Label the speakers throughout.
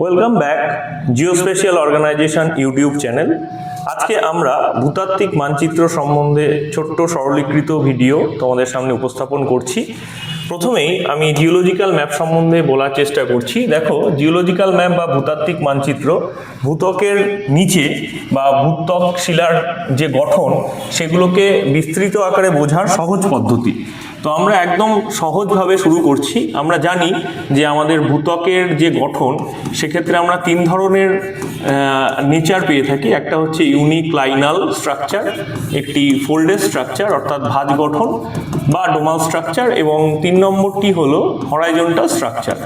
Speaker 1: Welcome back geospatial organization YouTube channel আজকে আমরা ভূতাত্ত্বিক মানচিত্র সম্বন্ধে ছোট্ট সরলীকৃত ভিডিও তোমাদের সামনে উপস্থাপন করছি। প্রথমেই আমি জিওলজিক্যাল ম্যাপ সম্বন্ধে বলার চেষ্টা করছি। দেখো জিওলজিক্যাল ম্যাপ বা ভূতাত্ত্বিক মানচিত্র ভূত্বকের নিচে বা ভূত্বক শিলার যে গঠন, সেগুলোকে বিস্তৃত আকারে বোঝার সহজ পদ্ধতি। তো আমরা একদম সহজভাবে শুরু করছি। আমরা জানি যে আমাদের ভূত্বকের যে গঠন, সেক্ষেত্রে আমরা তিন ধরনের নেচার পেয়ে থাকি। একটা হচ্ছে ইউনিক লাইনাল স্ট্রাকচার একটি ফোল্ডেড স্ট্রাকচার অর্থাৎ ভাঁজ গঠন বা ডোমাল স্ট্রাকচার এবং তিন নম্বরটি হলো হরাইজন্টাল স্ট্রাকচার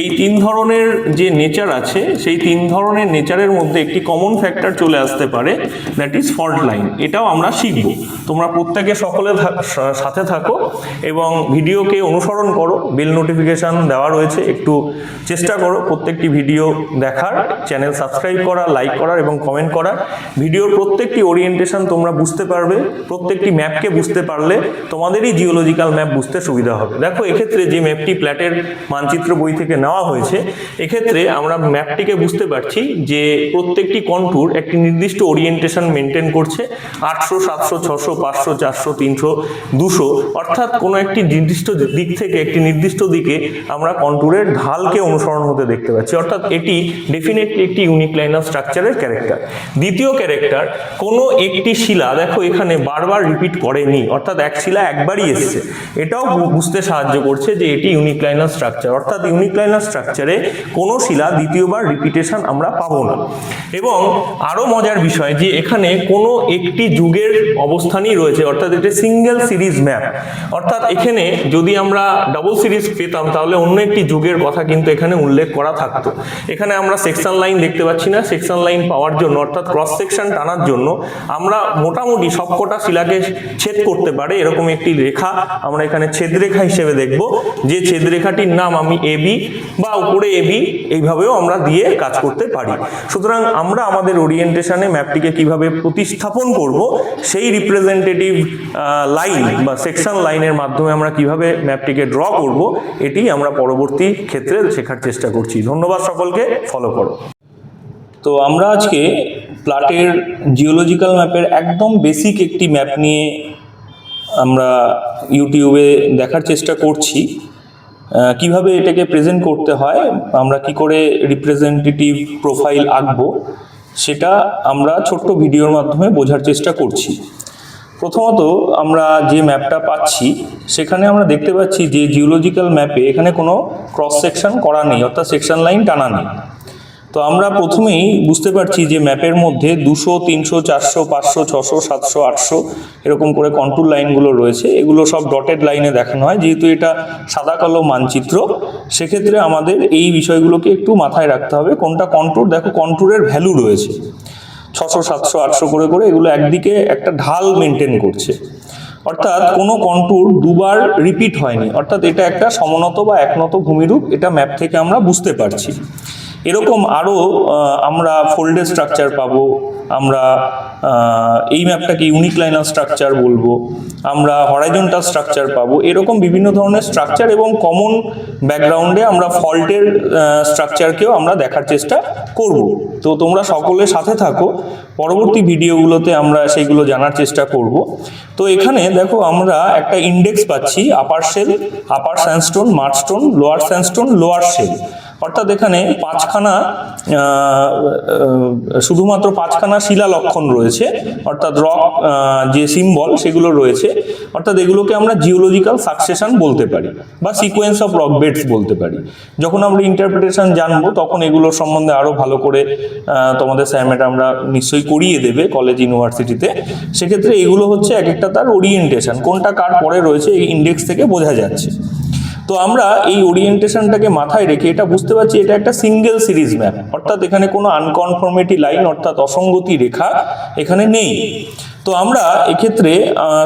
Speaker 1: এই তিন ধরনের যে নেচার আছে, সেই তিন ধরনের নেচারের মধ্যে একটি কমন ফ্যাক্টর চলে আসতে পারে দ্যাট ইজ ফল্ট লাইন এটাও আমরা শিখব। তোমরা প্রত্যেকে সকলে সাথে থাকো। এবং ভিডিওকে অনুসরণ করো বেল নোটিফিকেশান দেওয়া রয়েছে, একটু চেষ্টা করো প্রত্যেকটি ভিডিও দেখার চ্যানেল সাবস্ক্রাইব করা লাইক করার এবং কমেন্ট করার। ভিডিওর প্রত্যেকটি ওরিয়েন্টেশন তোমরা বুঝতে পারবে, প্রত্যেকটি ম্যাপকে বুঝতে পারলে তোমাদেরই জিওলজিক্যাল ম্যাপ বুঝতে সুবিধা হবে। দেখো, এক্ষেত্রে যে ম্যাপটি প্ল্যাটের মানচিত্র বই থেকে নেওয়া হয়েছে, এক্ষেত্রে আমরা ম্যাপটিকে বুঝতে পারছি যে প্রত্যেকটি কন্টুর একটি নির্দিষ্ট ওরিয়েন্টেশন মেনটেন করছে, আটশো, সাতশো, ছশো, পাঁচশো, চারশো, তিনশো, দুশো, অর্থাৎ কোনো একটি নির্দিষ্ট দিক থেকে একটি নির্দিষ্ট দিকে আমরা কন্টুরের ঢালকে অনুসরণ হতে দেখতে পাচ্ছি। অর্থাৎ এটি ডেফিনেটলি একটি ইউনিক লাইনার স্ট্রাকচারের ক্যারেক্টার দ্বিতীয় ক্যারেক্টার কোনো একটি শিলা, দেখো এখানে বারবার রিপিট করেনি, অর্থাৎ এক শিলা একবারই এসছে। এটাও বুঝতে সাহায্য করছে যে এটি ইউনিক লাইনার স্ট্রাকচার অর্থাৎ ইউনিক লাইনার স্ট্রাকচারে কোনো শিলা দ্বিতীয়বার রিপিটেশন আমরা পাবো না। এবং আরও মজার বিষয় যে এখানে কোনো একটি যুগের অবস্থানই রয়েছে, অর্থাৎ এটা সিঙ্গেল সিরিজ ম্যাপ অর্থাৎ এখানে যদি আমরা ডাবল সিরিজ পেতাম তাহলে অন্য একটি যুগের কথা কিন্তু এখানে উল্লেখ করা থাকতো। এখানে আমরা সেকশন লাইন দেখতে পাচ্ছি না। সেকশন লাইন পাওয়ার জন্য অর্থাৎ ক্রস সেকশন টানার জন্য আমরা মোটামুটি সবকটা শিলাকে ছেদ করতে পারে। এরকম একটি রেখা আমরা এখানে ছেদরেখা হিসেবে দেখব। যে ছেদরেখাটির নাম আমি এবি বা উপরে এবি এইভাবেও আমরা দিয়ে কাজ করতে পারি। সুতরাং আমরা আমাদের ওরিয়েন্টেশনে ম্যাপটিকে কীভাবে প্রতিস্থাপন করব সেই রিপ্রেজেন্টেটিভ লাইন বা সেকশন লাইনের মাধ্যমে আমরা কীভাবে ম্যাপটিকে ড্র করব, এটি আমরা পরবর্তী ক্ষেত্রে শেখার চেষ্টা করছি। ধন্যবাদ সকলকে ফলো করো। তো আমরা আজকে প্লাটের জিওলজিক্যাল ম্যাপের একদম বেসিক একটি ম্যাপ নিয়ে আমরা ইউটিউবে দেখার চেষ্টা করছি। কীভাবে এটাকে প্রেজেন্ট করতে হয়, আমরা কি করে রিপ্রেজেন্টেটিভ প্রোফাইল আঁকবো, সেটা আমরা ছোট্ট ভিডিওর মাধ্যমে বোঝার চেষ্টা করছি। প্রথমত আমরা যে ম্যাপটা পাচ্ছি, সেখানে আমরা দেখতে পাচ্ছি যে জিওলজিক্যাল ম্যাপে এখানে কোনো ক্রস সেকশন করা নেই, অর্থাৎ সেকশন লাইন টানা নেই। তো আমরা প্রথমেই বুঝতে পারছি যে ম্যাপের মধ্যে দুশো, তিনশো, চারশো, পাঁচশো, ছশো, সাতশো, আটশো এরকম করে কন্ট্রোল লাইনগুলো রয়েছে। এগুলো সব ডটেড লাইনে দেখানো হয়, যেহেতু এটা সাদা কালো মানচিত্র, সেক্ষেত্রে আমাদের এই বিষয়গুলোকে একটু মাথায় রাখতে হবে। কোনটা কন্ট্রোল দেখো কন্ট্রোলের ভ্যালু রয়েছে। ছশো, সাতশো, আটশো করে করে এগুলো একদিকে একটা ঢাল মেনটেন করছে। অর্থাৎ কোনো কন্ট্যুর দুবার রিপিট হয়নি। অর্থাৎ এটা একটা সমনত বা একনত ভূমিরূপ, এটা ম্যাপ থেকে আমরা বুঝতে পারছি। এরকম আরও আমরা ফোল্ডেড স্ট্রাকচার পাবো, আমরা এই ম্যাপটাকে ইউনিক লাইনার স্ট্রাকচার বলব। আমরা হরাইজন্টাল স্ট্রাকচার পাবো। এরকম বিভিন্ন ধরনের স্ট্রাকচার এবং কমন ব্যাকগ্রাউন্ডে আমরা ফল্টের স্ট্রাকচারকেও আমরা দেখার চেষ্টা করব। তো তোমরা সকলের সাথে থাকো। পরবর্তী ভিডিওগুলোতে আমরা সেইগুলো জানার চেষ্টা করব। তো এখানে দেখো আমরা একটা ইন্ডেক্স পাচ্ছি upper shale upper sandstone marlstone lower sandstone lower shale অর্থাৎ এখানে পাঁচখানা শুধুমাত্র পাঁচখানা শিলা লক্ষণ রয়েছে, অর্থাৎ রক যে সিম্বল সেগুলো রয়েছে, অর্থাৎ এগুলোকে আমরা জিওলজিক্যাল সাকসেশন বলতে পারি, বা সিকোয়েন্স অফ রক বেডস বলতে পারি। যখন আমরা ইন্টারপ্রিটেশন জানব, তখন এগুলোর সম্বন্ধে আরও ভালো করে তোমাদের স্যার ম্যাডামরা নিশ্চয়ই করিয়ে দেবে কলেজ ইউনিভার্সিটিতে সেক্ষেত্রে এগুলো হচ্ছে এক একটা তার ওরিয়েন্টেশন কোনটা কার পরে রয়েছে, এই ইন্ডেক্স থেকে বোঝা যাচ্ছে। তো আমরা এই ওরিয়েন্টেশনটাকে মাথায় রেখে এটা বুঝতে পারছি এটা একটা সিঙ্গেল সিরিজ ম্যাপ অর্থাৎ এখানে কোনো আনকনফর্মিটি লাইন অর্থাৎ অসঙ্গতি রেখা এখানে নেই। তো আমরা এক্ষেত্রে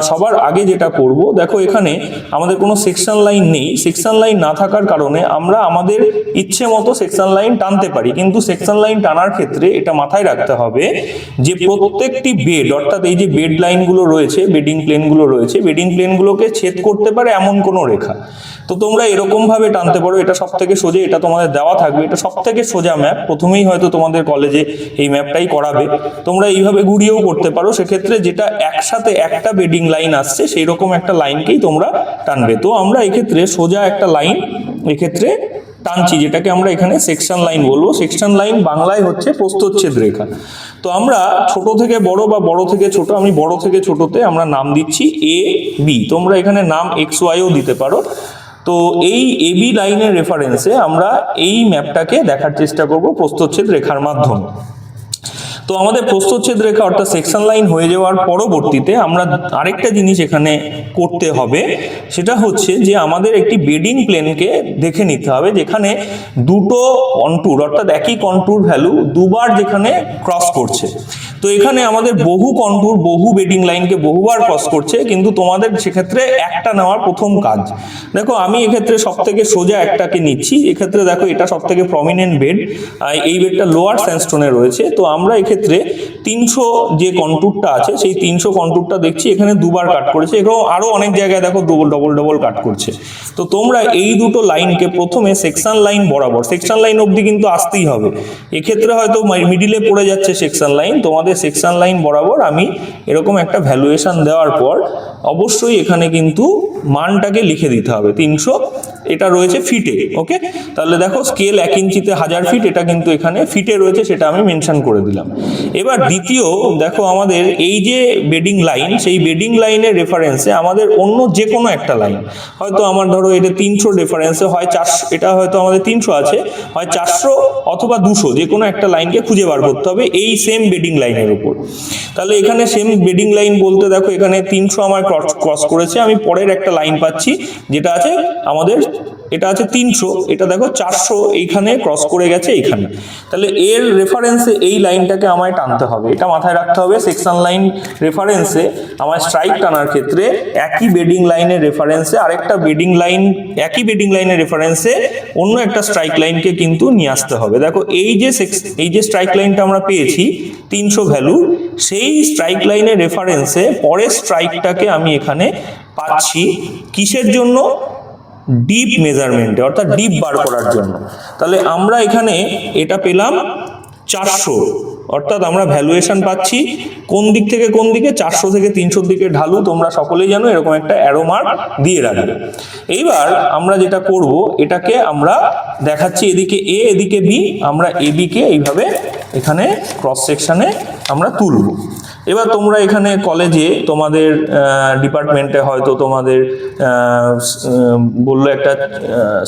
Speaker 1: সবার আগে যেটা করব, দেখো এখানে আমাদের কোনো সেকশন লাইন নেই। সেকশন লাইন না থাকার কারণে আমরা আমাদের ইচ্ছে মতো সেকশন লাইন টানতে পারি। কিন্তু সেকশন লাইন টানার ক্ষেত্রে এটা মাথায় রাখতে হবে যে প্রত্যেকটি বেড অর্থাৎ এই যে বেড লাইনগুলো রয়েছে বেডিং প্লেনগুলো রয়েছে বেডিং প্লেনগুলোকে ছেদ করতে পারে এমন কোনো রেখা। তো তোমরা এরকমভাবে টানতে পারো। এটা সব থেকে সোজা, এটা তোমাদের দেওয়া থাকবে। এটা সব থেকে সোজা ম্যাপ প্রথমেই হয়তো তোমাদের কলেজে এই ম্যাপটাই করাবে। তোমরা এইভাবে ঘুরিয়েও করতে পারো। সেক্ষেত্রে যেটা একসাথে একটা বেডিং লাইন আসছে সেই রকম একটা লাইনকেই তোমরা টানবে। তো আমরা এক্ষেত্রে সোজা একটা লাইন এক্ষেত্রে টানছি, যেটাকে আমরা এখানে সেকশন লাইন বলব। সেকশন লাইন বাংলায় হচ্ছে প্রস্থচ্ছেদ রেখা। তো আমরা ছোট থেকে বড় বা বড় থেকে ছোট, আমি বড় থেকে ছোটতে আমরা নাম দিচ্ছি এ বি তোমরা এখানে নাম এক্স ওয়াইও দিতে পারো। তো এই এবি লাইনের রেফারেন্সে আমরা এই ম্যাপটাকে দেখার চেষ্টা করব প্রস্থচ্ছেদ রেখার মাধ্যমে। তো আমাদের প্রস্থচ্ছেদ রেখা অর্থাৎ সেকশন লাইন হয়ে যাওয়ার পরবর্তীতে আমরা আরেকটা জিনিস এখানে করতে হবে। সেটা হচ্ছে যে আমাদের একটি বেডিং প্লেনকে দেখে নিতে হবে, যেখানে দুটো কন্ট্যুর অর্থাৎ একই কন্ট্যুর ভ্যালু দুবার যেখানে ক্রস করছে। তো এখানে আমাদের বহু কন্ট্যুর বহু বেডিং লাইনকে বহুবার ক্রস করছে, কিন্তু তোমাদের সেক্ষেত্রে একটা নেওয়ার প্রথম কাজ। দেখো, আমি এক্ষেত্রে সব থেকে সোজা একটাকে নিচ্ছি। এক্ষেত্রে দেখো, এটা সব থেকে প্রমিনেন্ট বেড এই বেডটা লোয়ার স্যান্ডস্টোনে রয়েছে। তো আমরা এক্ষেত্রে তিনশো যে কন্ট্যুরটা আছে, সেই তিনশো কন্ট্যুরটা দেখছি, এখানে দুবার কাট করেছে। এরকম আরও অনেক জায়গায় দেখো ডবল ডবল ডবল কাট করছে। তো তোমরা এই দুটো লাইনকে প্রথমে সেকশন লাইন বরাবর সেকশন লাইন অবধি কিন্তু আসতেই হবে। এক্ষেত্রে হয়তো মিডিলে পড়ে যাচ্ছে সেকশন লাইন তোমাদের সেকশন লাইন বরাবর আমি এরকম একটা ভ্যালুয়েশন দেওয়ার পর অবশ্যই এখানে কিন্তু মানটাকে লিখে দিতে হবে। তিনশো, এটা রয়েছে ফিটে ওকে তাহলে দেখো স্কেল এক ইঞ্চিতে হাজার ফিট এটা কিন্তু এখানে ফিটে রয়েছে, সেটা আমি মেনশন করে দিলাম। এবার দ্বিতীয়, দেখো আমাদের এই যে বেডিং লাইন সেই বেডিং লাইনের রেফারেন্সে আমাদের অন্য যে কোনো একটা লাইন হয়তো আমার ধরো এটা তিনশো রেফারেন্সে হয় চারশো, এটা হয়তো আমাদের তিনশো আছে, হয় চারশো অথবা দুশো যে কোনো একটা লাইনকে খুঁজে বার করতে হবে, এই সেম বেডিং লাইনের উপর। তাহলে এখানে সেম বেডিং লাইন বলতে দেখো, এখানে তিনশো আমার ক্রস করেছে। আমি পরের একটা লাইন পাচ্ছি, যেটা আছে আমাদের এটা আছে তিনশো, এটা দেখো চারশো এইখানে ক্রস করে গেছে এইখানে। তাহলে এর রেফারেন্সে এই লাইনটাকে আমায় টানতে হবে। এটা মাথায় রাখতে হবে সেকশন লাইন রেফারেন্সে আমার স্ট্রাইক টানার ক্ষেত্রে একই বেডিং লাইনের রেফারেন্সে আরেকটা বেডিং লাইন একই বেডিং লাইনের রেফারেন্সে অন্য একটা স্ট্রাইক লাইনকে কিন্তু নিয়ে আসতে হবে। দেখো এই যে এই যে স্ট্রাইক লাইনটা আমরা পেয়েছি, তিনশো ভ্যালু সেই স্ট্রাইক লাইনের রেফারেন্সে পরের স্ট্রাইকটাকে আমি এখানে পাচ্ছি। কিসের জন্য? ডিপ মেজারমেন্টে অর্থাৎ ডিপ বার করার জন্য। তাহলে আমরা এখানে এটা পেলাম চারশো। অর্থাৎ আমরা ভ্যালুয়েশন পাচ্ছি কোন দিক থেকে কোন দিকে চারশো থেকে তিনশোর দিকে ঢালু তোমরা সকলেই জানো এরকম একটা অ্যারো মার্ক দিয়ে রাখবে। এইবার আমরা যেটা করব এটাকে আমরা দেখাচ্ছি এদিকে এ এদিকে বি আমরা এ বিকে এইভাবে এখানে ক্রস সেকশানে আমরা তুলব। এবার তোমরা এখানে কলেজে তোমাদের ডিপার্টমেন্টে হয়তো তোমাদের বলল একটা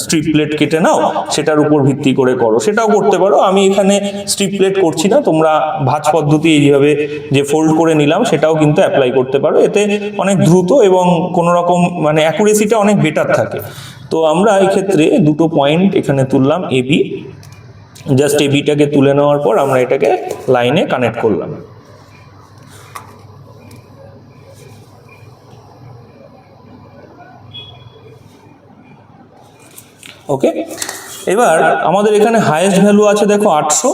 Speaker 1: স্ট্রিপ প্লেট কেটে নাও, সেটার উপর ভিত্তি করে করো। সেটাও করতে পারো। আমি এখানে স্ট্রিপ প্লেট করছি না। তোমরা ভাঁজ পদ্ধতি এইভাবে যে ফোল্ড করে নিলাম, সেটাও কিন্তু অ্যাপ্লাই করতে পারো। এতে অনেক দ্রুত এবং কোনো রকম মানে অ্যাকুরেসিটা অনেক বেটার থাকে। তো আমরা এই ক্ষেত্রে দুটো পয়েন্ট এখানে তুললাম এবি জাস্ট এবিটাকে তুলে নেওয়ার পর আমরা এটাকে লাইনে কানেক্ট করলাম। ওকে এবার আমাদের এখানে হায়েস্ট ভ্যালু আছে দেখো আটশো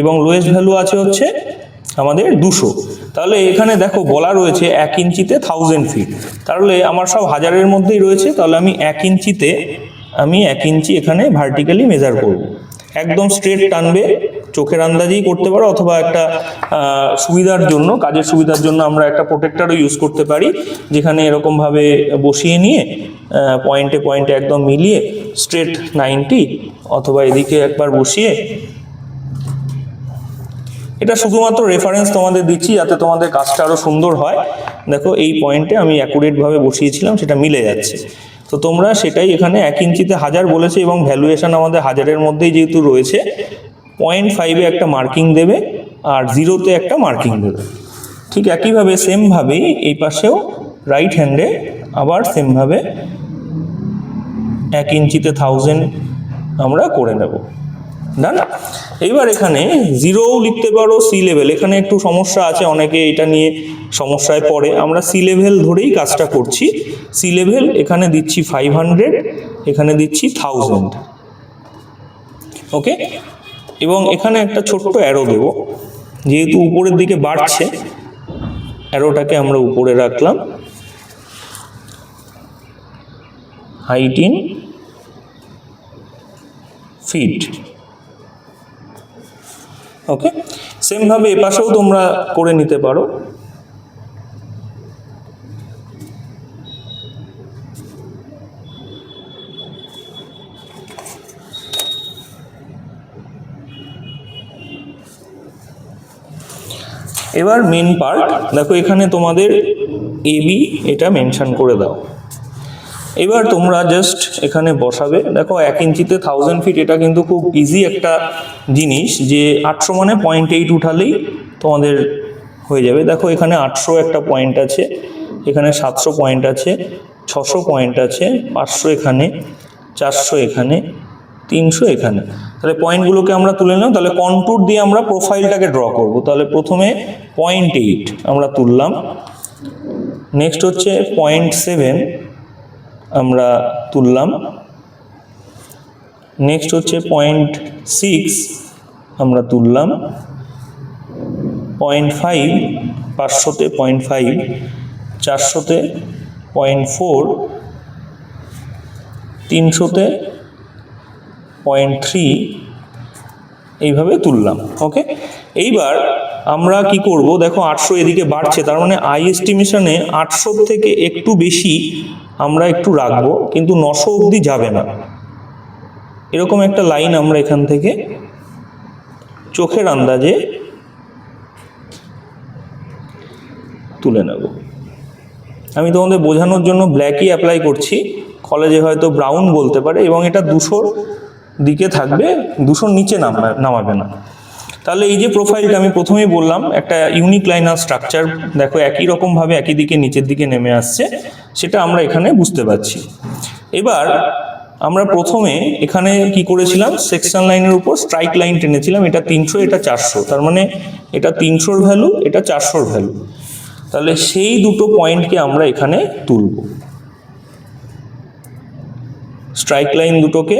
Speaker 1: এবং লোয়েস্ট ভ্যালু আছে হচ্ছে আমাদের দুশো। তাহলে এখানে দেখো বলা রয়েছে এক ইঞ্চিতে থাউজেন্ড ফিট তাহলে আমার সব হাজারের মধ্যেই রয়েছে, তাহলে আমি এক ইঞ্চিতে, আমি এক ইঞ্চি এখানে ভার্টিক্যালি মেজার করব। একদম স্ট্রেট টানবে চোখের আন্দাজেই করতে পারো অথবা একটা সুবিধার জন্য, কাজের সুবিধার জন্য আমরা একটা প্রোটেক্টারও ইউজ করতে পারি, যেখানে এরকমভাবে বসিয়ে নিয়ে পয়েন্টে পয়েন্টে একদম মিলিয়ে স্ট্রেট নাইনটি অথবা এদিকে একবার বসিয়ে। এটা শুধুমাত্র রেফারেন্স তোমাদের দিচ্ছি, যাতে তোমাদের কাজটা আরও সুন্দর হয়। দেখো, এই পয়েন্টে আমি অ্যাকুরেটভাবে বসিয়েছিলাম, সেটা মিলে যাচ্ছে। তো তোমরা সেটাই এখানে এক ইঞ্চিতে হাজার বলেছে এবং ভ্যালুয়েশন আমাদের হাজারের মধ্যেই যেহেতু রয়েছে পয়েন্ট ফাইভে একটা মার্কিং দেবে আর জিরোতে একটা মার্কিং দেবে। ঠিক একইভাবে সেমভাবেই এই পাশেও রাইট হ্যান্ডে আবার সেমভাবে এক ইঞ্চিতে থাউজেন্ড আমরা করে নেব। ডান এইবার এখানে জিরোও লিখতে পারো সি লেভেল এখানে একটু সমস্যা আছে, অনেকে এটা নিয়ে সমস্যায় পড়ে। আমরা সি লেভেল ধরেই কাজটা করছি। সি লেভেল এখানে দিচ্ছি ফাইভ হান্ড্রেড এখানে দিচ্ছি থাউজেন্ড ওকে এবং এখানে একটা ছোট্ট অ্যারো দেব। যেহেতু উপরের দিকে বাড়ছে অ্যারোটাকে আমরা উপরে রাখলাম। হাইট ইন ফিট ওকে সেমভাবে এপাশেও তোমরা করে নিতে পারো। এবার মেন পার্ট দেখো এখানে তোমাদের এবি এটা মেনশন করে দাও। এবার তোমরা জাস্ট এখানে বসাবে। দেখো এক ইঞ্চিতে থাউজেন্ড ফিট এটা কিন্তু খুব ইজি একটা জিনিস যে আটশো মানে পয়েন্ট এইট উঠালেই তোমাদের হয়ে যাবে। দেখো এখানে আটশো একটা পয়েন্ট আছে, এখানে সাতশো পয়েন্ট আছে, ছশো পয়েন্ট আছে, পাঁচশো এখানে, চারশো এখানে তিনশো এখানে। তাহলে পয়েন্টগুলোকে আমরা তুলে নিলাম। তাহলে কন্ট্যুর দিয়ে আমরা প্রোফাইলটাকে ড্র করব। তাহলে প্রথমে পয়েন্ট এইট আমরা তুললাম। নেক্সট হচ্ছে পয়েন্ট সেভেন আমরা তুললাম। নেক্সট হচ্ছে পয়েন্ট সিক্স আমরা তুললাম। পয়েন্ট ফাইভ পাঁচশোতে পয়েন্ট ফাইভ চারশোতে পয়েন্ট ফোর তিনশোতে পয়েন্ট থ্রি এইভাবে তুললাম ওকে এইবার আমরা কি করব? দেখো আটশো এদিকে বাড়ছে, তার মানে আই এস্টিমেশনে আটশো থেকে একটু বেশি আমরা একটু রাখব, কিন্তু নশো অবধি যাবে না। এরকম একটা লাইন আমরা এখান থেকে চোখের আন্দাজে তুলে নেব। আমি তোমাদের বোঝানোর জন্য ব্ল্যাকই অ্যাপ্লাই করছি কলেজে হয়তো ব্রাউন বলতে পারে, এবং এটা দুশোর দিকে থাকবে, দুশোর নিচে নামা, নামাবে না। তাহলে এই যে প্রোফাইলটা আমি প্রথমেই বললাম, একটা ইউনিক লাইন আর স্ট্রাকচার দেখো একই রকমভাবে একই দিকে নিচের দিকে নেমে আসছে, সেটা আমরা এখানে বুঝতে পারছি। এবার আমরা প্রথমে এখানে কি করেছিলাম? সেকশন লাইনের উপর স্ট্রাইক লাইন টেনেছিলাম, এটা তিনশো, এটা চারশো। তার মানে এটা তিনশোর ভ্যালু এটা চারশোর ভ্যালু তাহলে সেই দুটো পয়েন্টকে আমরা এখানে তুলব। স্ট্রাইক লাইন দুটোকে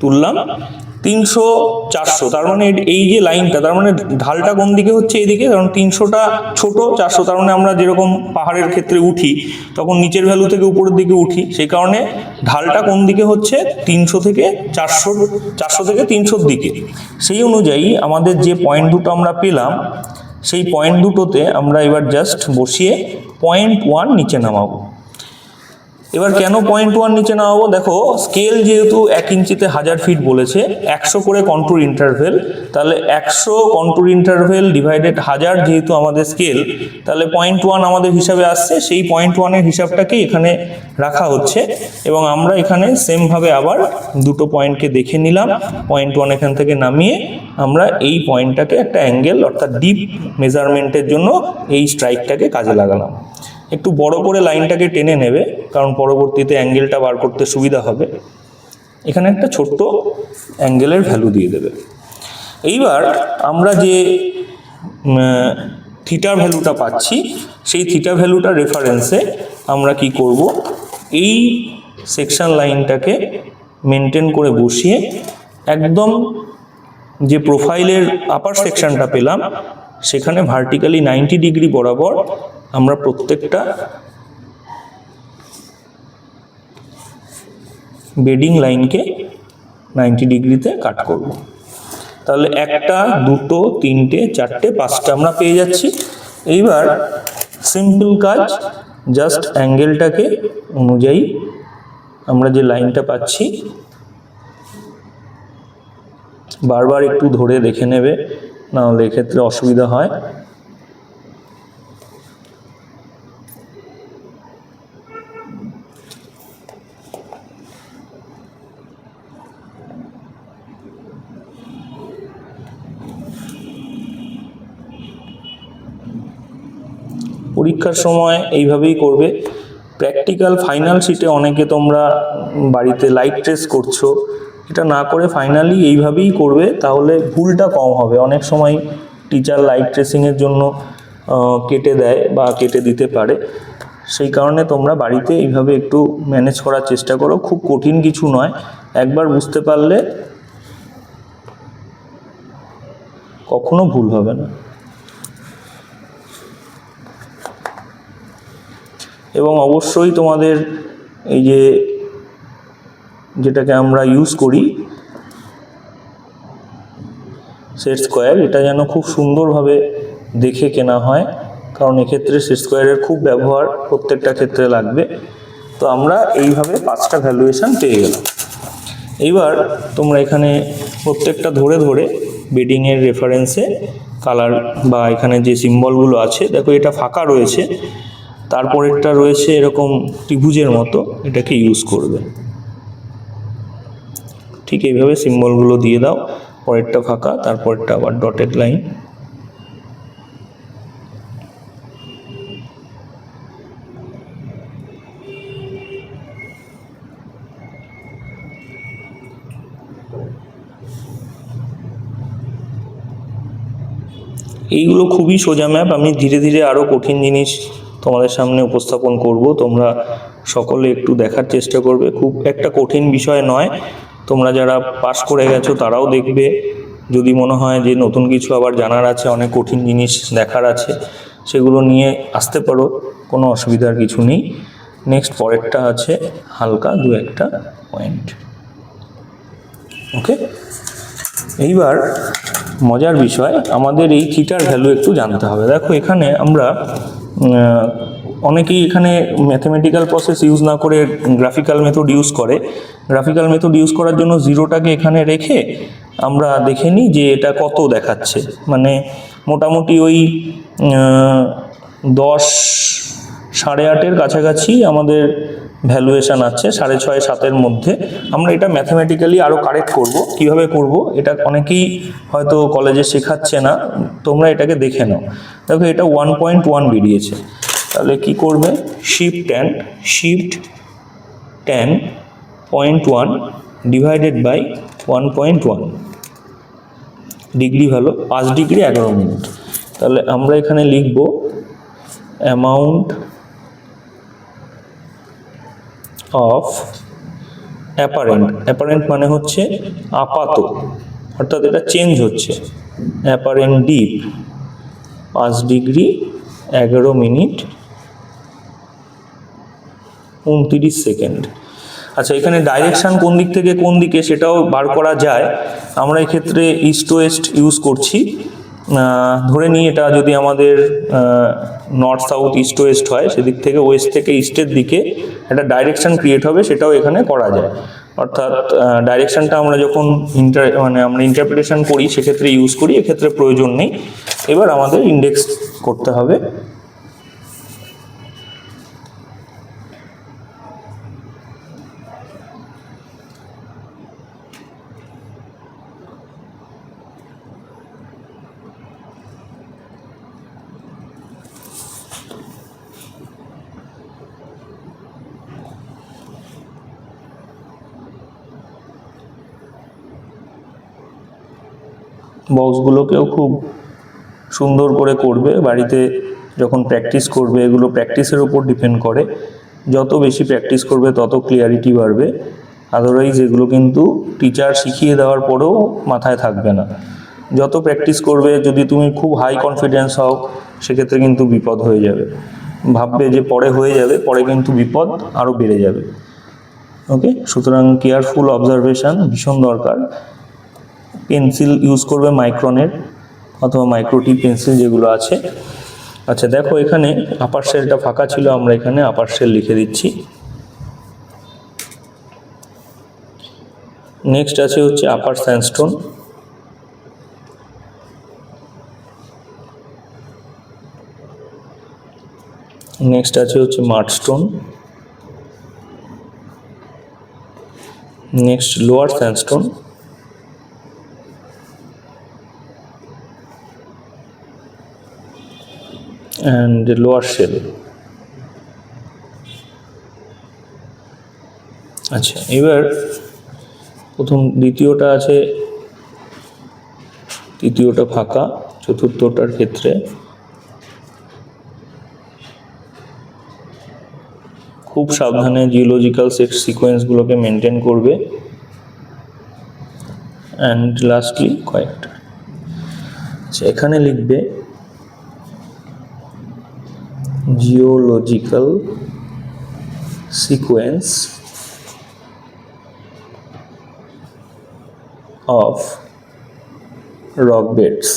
Speaker 1: তুললাম। তিনশো চারশো, তার মানে এই যে লাইনটা তার মানে ঢালটা কোন দিকে হচ্ছে এইদিকে কারণ তিনশোটা ছোট, চারশো, তার মানে আমরা যেরকম পাহাড়ের ক্ষেত্রে উঠি, তখন নিচের ভ্যালু থেকে উপরের দিকে উঠি। সেই কারণে ঢালটা কোন দিকে হচ্ছে? তিনশো থেকে চারশো চারশো থেকে তিনশোর দিকে। সেই অনুযায়ী আমাদের যে পয়েন্ট দুটো আমরা পেলাম, সেই পয়েন্ট দুটোতে আমরা এবার জাস্ট বসিয়ে পয়েন্ট ওয়ান নিচে নামাবো। এবার কেন পয়েন্ট ওয়ান নিচে নামাবো দেখো স্কেল যেহেতু এক ইঞ্চিতে হাজার ফিট বলেছে একশো করে কন্ট্রোল ইন্টারভেল তাহলে একশো কন্ট্রোল ইন্টারভেল ডিভাইডেড হাজার যেহেতু আমাদের স্কেল তাহলে পয়েন্ট ওয়ান আমাদের হিসাবে আসছে সেই পয়েন্ট ওয়ানের হিসাবটাকেই এখানে রাখা হচ্ছে এবং আমরা এখানে সেমভাবে আবার দুটো পয়েন্টকে দেখে নিলাম পয়েন্ট ওয়ান এখান থেকে নামিয়ে আমরা এই পয়েন্টটাকে একটা অ্যাঙ্গেল অর্থাৎ ডিপ মেজারমেন্টের জন্য এই স্ট্রাইকটাকে কাজে লাগালাম। একটু বড় করে লাইনটাকে টেনে নেবে, কারণ পরবর্তীতে অ্যাঙ্গেলটা বার করতে সুবিধা হবে। এখানে একটা ছোট্ট অ্যাঙ্গেলের ভ্যালু দিয়ে দেবে। এইবার আমরা যে থিটার ভ্যালুটা পাচ্ছি, সেই থিটা ভ্যালুটার রেফারেন্সে আমরা কি করব? এই সেকশন লাইনটাকে মেনটেন করে বসিয়ে একদম যে প্রোফাইলের আপার সেকশনটা পেলাম সেখানে ভার্টিক্যালি নাইনটি ডিগ্রি বরাবর আমরা প্রত্যেকটা বেডিং লাইনকে নাইনটি ডিগ্রিতে কাট করব। তাহলে একটা, দুটো, তিনটে, চারটে, পাঁচটা আমরা পেয়ে যাচ্ছি। এইবার সিম্পল কাজ জাস্ট অ্যাঙ্গেলটাকে অনুযায়ী আমরা যে লাইনটা পাচ্ছি, বারবার একটু ধরে দেখে নেবে। নাহলে এক্ষেত্রে অসুবিধা হয়। পরীক্ষার সময় এইভাবেই করবে। প্র্যাকটিক্যাল ফাইনাল শিটে অনেকে তোমরা বাড়িতে লাইট ট্রেস করছ। এটা না করে ফাইনালি এইভাবেই করবে, তাহলে ভুলটা কম হবে। অনেক সময় টিচার লাইট ট্রেসিংয়ের জন্য কেটে দেয় বা কেটে দিতে পারে। সেই কারণে তোমরা বাড়িতে এইভাবে একটু ম্যানেজ করার চেষ্টা করো। খুব কঠিন কিছু নয়। একবার বুঝতে পারলে কখনো ভুল হবে না। এবং অবশ্যই তোমাদের এই যে যেটাকে আমরা ইউজ করি সেট স্কোয়ার এটা যেন খুব সুন্দরভাবে দেখে কেনা হয় কারণ এক্ষেত্রে সেট স্কোয়ারের খুব ব্যবহার প্রত্যেকটা ক্ষেত্রে লাগবে। তো আমরা এইভাবে পাঁচটা ভ্যালুয়েশান পেয়ে গেলাম। এইবার তোমরা এখানে প্রত্যেকটা ধরে ধরে বেডিংয়ের রেফারেন্সে কালার বা এখানে যে সিম্বলগুলো আছে দেখো এটা ফাঁকা রয়েছে তারপরেরটা রয়েছে এরকম ত্রিভুজের মতো এটাকে ইউজ করবে। ঠিক এইভাবে সিম্বলগুলো দিয়ে দাও, পরেরটা ফাঁকা তারপরেরটা আবার ডটেড লাইন এইগুলো খুবই সোজা ম্যাপ আমি ধীরে ধীরে আরও কঠিন জিনিস তোমাদের সামনে উপস্থাপন করব। তোমরা সকলে একটু দেখার চেষ্টা করবে। খুব একটা কঠিন বিষয় নয়। তোমরা যারা পাস করে গেছো তারাও দেখবে। যদি মনে হয় যে নতুন কিছু আবার জানার আছে, অনেক কঠিন জিনিস দেখার আছে, সেগুলো নিয়ে আসতে পারো, কোনো অসুবিধার কিছু নেই। নেক্সট পরেরটা আছে, হালকা দু একটা পয়েন্ট ওকে এইবার মজার বিষয়, আমাদের এই থিটার ভ্যালু একটু জানতে হবে। দেখো এখানে আমরা অনেকেই এখানে ম্যাথমেটিক্যাল প্রসেস ইউজ না করে গ্রাফিক্যাল মেথড ইউজ করে। গ্রাফিক্যাল মেথড ইউজ করার জন্য জিরোটাকে এখানে রেখে আমরা দেখে নিই যে এটা কত দেখাচ্ছে। মানে মোটামুটি ওই দশ সাড়ে আটের কাছাকাছি আমাদের ভ্যালুয়েশন আছে, সাড়ে ছয় সাতের মধ্যে। আমরা এটা ম্যাথমেটিক্যালি আরও কারেক্ট করব। কীভাবে করব? এটা অনেকেই হয়তো কলেজে শেখাচ্ছে না। তোমরা এটাকে দেখে নাও। দেখো এটা ওয়ান পয়েন্ট ওয়ান বেরিয়েছে। তাহলে কি করবে? Shift tan shift ten point one divided by one point one degree ভালো, পাঁচ ডিগ্রি এগারো মিনিট তাহলে আমরা এখানে লিখব অ্যামাউন্ট অফ অ্যাপারেন্ট অ্যাপারেন্ট মানে হচ্ছে আপাত, অর্থাৎ এটা চেঞ্জ হচ্ছে। অ্যাপারেন্ট ডিপ পাঁচ ডিগ্রি এগারো মিনিট উনতিরিশ সেকেন্ড। আচ্ছা এখানে ডাইরেকশন কোন দিক থেকে কোন দিকে সেটাও বার করা যায়। আমরা এক্ষেত্রে ইস্ট ওয়েস্ট ইউজ করছি। ধরে নিই এটা যদি আমাদের নর্থ সাউথ ইস্ট ওয়েস্ট হয়, সেদিক থেকে ওয়েস্ট থেকে ইস্টের দিকে একটা ডাইরেকশন ক্রিয়েট হবে, সেটাও এখানে করা যায়। অর্থাৎ ডাইরেকশানটা আমরা যখন ইন্টার মানে আমরা ইন্টারপ্রিটেশন করি, সেক্ষেত্রে ইউজ করি, এক্ষেত্রে প্রয়োজন নেই। এবার আমাদের ইন্ডেক্স করতে হবে। বক্সগুলোকেও খুব সুন্দর করে করবে। বাড়িতে যখন প্র্যাকটিস করবে, এগুলো প্র্যাকটিসের উপর ডিপেন্ড করে। যত বেশি প্র্যাকটিস করবে, তত ক্লিয়ারিটি বাড়বে। আদারওয়াইজ এগুলো কিন্তু টিচার শিখিয়ে দেওয়ার পরেও মাথায় থাকবে না। যত প্র্যাকটিস করবে, যদি তুমি খুব হাই কনফিডেন্স হও, সেক্ষেত্রে কিন্তু বিপদ হয়ে যাবে। ভাববে যে পরে হয়ে যাবে, পরে কিন্তু বিপদ আরও বেড়ে যাবে। ওকে সুতরাং কেয়ারফুল অবজারভেশন ভীষণ দরকার। পেন্সিল ইউজ করবে মাইক্রনের অথবা মাইক্রোটি পেন্সিল যেগুলো আছে। আচ্ছা দেখো এখানে আপার সেলটা ফাঁকা ছিল, আমরা এখানে আপার সেল লিখে দিচ্ছি। নেক্সট আছে হচ্ছে আপার স্যান্ডস্টোন নেক্সট আছে হচ্ছে marlstone next lower sandstone and the lower shell. আচ্ছা এবার প্রথম দ্বিতীয়টা আছে, তৃতীয়টা ফাঁকা, চতুর্থটার ক্ষেত্রে খুব সাবধানে জিওলজিক্যাল সিকোয়েন্সগুলোকে মেনটেন করবে। অ্যান্ড লাস্টলি কয়েকটা। আচ্ছা এখানে লিখবে geological sequence of rock beds.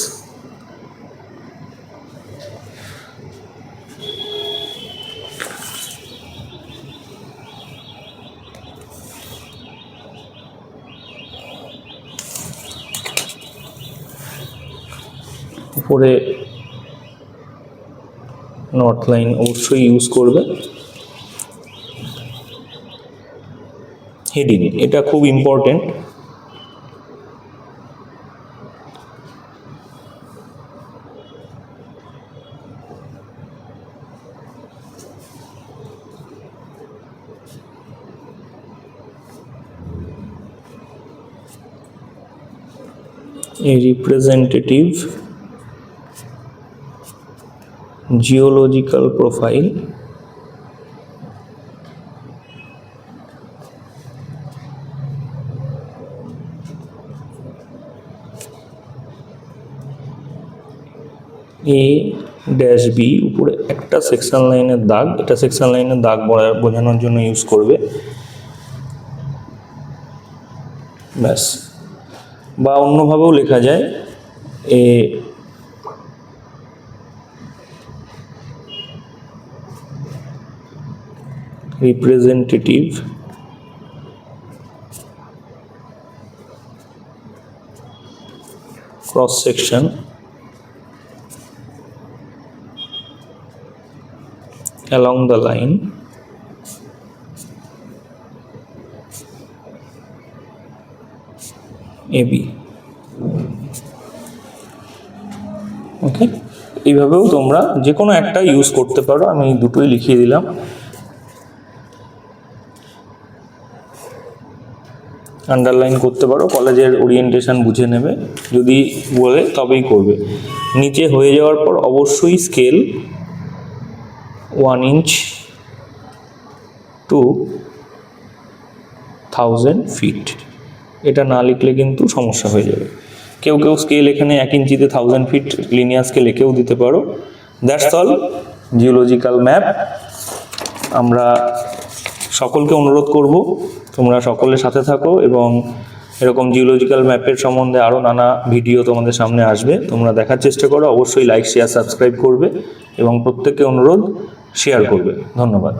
Speaker 1: উপরে নর্থ লাইন অবশ্যই ইউজ করবে। হেডিং এটা খুব important a representative geological profile A dash B, উপরে একটা সেকশন লাইনের দাগ। এটা সেকশন লাইনের দাগ বোঝানোর জন্য ইউজ করবে। ব্যাস। বা অন্যভাবেও লেখা যায়, এ representative cross section along the line AB okay এইভাবেও তোমরা যে কোনো একটা ইউজ করতে পারো আমি দুটোই লিখিয়ে দিলাম আন্ডারলাইন করতে পারো, কলেজের ওরিয়েন্টেশন বুঝে নেবে, যদি বলে তবেই করবে। নিচে হয়ে যাওয়ার পর অবশ্যই scale one inch two thousand feet এটা না লিখলে কিন্তু সমস্যা হয়ে যাবে। কেউ কেউ স্কেল এখানে এক ইঞ্চিতে থাউজেন্ড ফিট লিনিয়ার স্কেল এঁকেও দিতে পারো। দ্যাটস অল জিওলজিক্যাল ম্যাপ আমরা সকলকে অনুরোধ করব, তোমরা সকলের সাথে থাকো এবং এরকম জিওলজিক্যাল ম্যাপের সম্বন্ধে আরও নানা ভিডিও তোমাদের সামনে আসবে। তোমরা দেখার চেষ্টা করো, অবশ্যই লাইক শেয়ার সাবস্ক্রাইব করবে এবং প্রত্যেককে অনুরোধ শেয়ার করবে। ধন্যবাদ।